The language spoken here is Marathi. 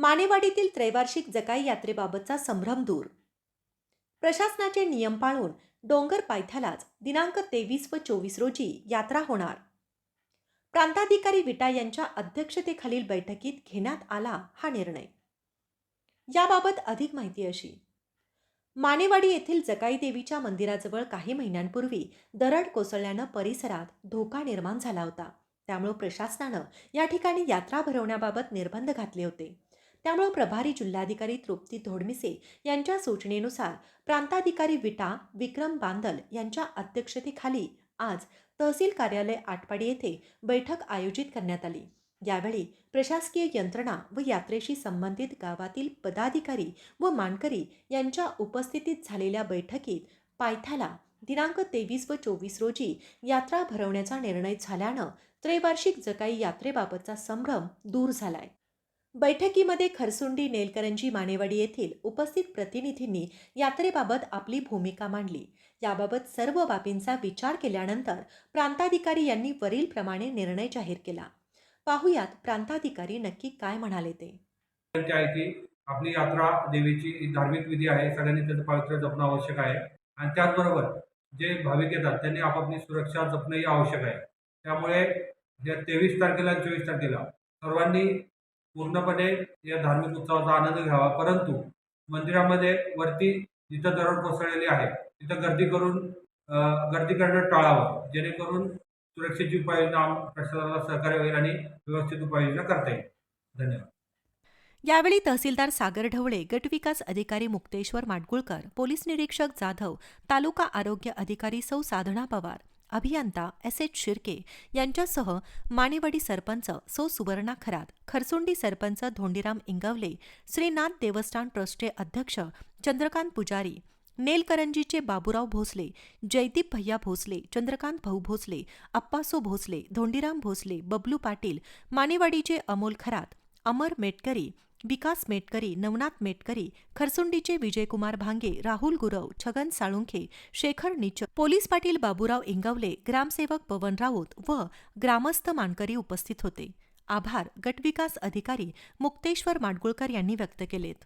मानेवाडीतील त्रैवार्षिक जकाई यात्रेबाबतचा संभ्रम दूर. प्रशासनाचे नियम पाळून डोंगर पायथ्यालाच दिनांक तेवीस व चोवीस रोजी यात्रा होणार. प्रांताधिकारी विटा यांच्या अध्यक्षतेखालील बैठकीत घेण्यात आला हा निर्णय. याबाबत अधिक माहिती अशी. मानेवाडी येथील जकाई देवीच्या मंदिराजवळ काही महिन्यांपूर्वी दरड कोसळल्यानं परिसरात धोका निर्माण झाला होता. त्यामुळे प्रशासनानं या ठिकाणी यात्रा भरवण्याबाबत निर्बंध घातले होते. त्यामुळे प्रभारी जिल्हाधिकारी तृप्ती धोडमिसे यांच्या सूचनेनुसार प्रांताधिकारी विटा विक्रम बांदल यांच्या अध्यक्षतेखाली आज तहसील कार्यालय आटपाडी येथे बैठक आयोजित करण्यात आली. यावेळी प्रशासकीय यंत्रणा व यात्रेशी संबंधित गावातील पदाधिकारी व मानकरी यांच्या उपस्थितीत झालेल्या बैठकीत पायथ्याला दिनांक तेवीस व चोवीस रोजी यात्रा भरवण्याचा निर्णय झाल्यानं त्रैवार्षिक जकाई यात्रेबाबतचा संभ्रम दूर झालाय. बैठकीमध्ये खरसुंडी नेलकरंजी मानेवाडी येथील उपस्थित प्रतिनिधींनी यात्रेबाबत आपली भूमिका मांडली. याबाबत सर्व बाबींचा विचार केल्यानंतर प्रांताधिकारी यांनी वरीलप्रमाणे निर्णय जाहीर केला. पाहुयात प्रांताधिकारी नक्की काय म्हणाले ते. आहे की आपली यात्रा देवीची धार्मिक विधी आहे सगळ्यांनी त्याचं पावित्र्य जपणं आवश्यक आहे. आणि त्याचबरोबर जे भाविक येतात त्यांनी आपापली सुरक्षा जपणंही आवश्यक आहे. त्यामुळे या तेवीस तारखेला चोवीस तारखेला सर्वांनी पूर्णपणे या धार्मिक उत्सवाचा आनंद घ्यावा. परंतु मंदिरामध्ये वरती जिथं दरड कोसळलेली आहे तिथं गर्दी करून गर्दी करणं टाळावं. जेणेकरून सुरक्षेची उपाययोजना प्रशासनाला सहकार्य होईल आणि व्यवस्थित उपाययोजना करता येईल. धन्यवाद. यावेळी तहसीलदार सागर ढवळे गटविकास अधिकारी मुक्तेश्वर माडगुळकर पोलीस निरीक्षक जाधव तालुका आरोग्य अधिकारी सौ साधना पवार अभियंता एस एच शिर्के यांच्यासह मानेवाडी सरपंच सौ सुवर्णा खरात. खरसुंडी सरपंच धोंडीराम इंगवले श्रीनाथ देवस्थान ट्रस्टचे अध्यक्ष चंद्रकांत पुजारी नेलकरंजीचे बाबूराव भोसले जयदीप भैया भोसले चंद्रकांत भाऊ भोसले अप्पासो भोसले धोंडीराम भोसले बबलू पाटील मानेवाडीचे अमोल खरात अमर मेटकरी विकास मेटकरी नवनाथ मेटकरी खरसुंडीचे विजयकुमार भांगे राहुल गुरव छगन साळुंखे शेखर निच पोलीस पाटील बाबूराव इंगवले ग्रामसेवक पवन राऊत व ग्रामस्थ मानकरी उपस्थित होते. आभार. गटविकास अधिकारी मुक्तेश्वर माडगुळकर यांनी व्यक्त केलेत.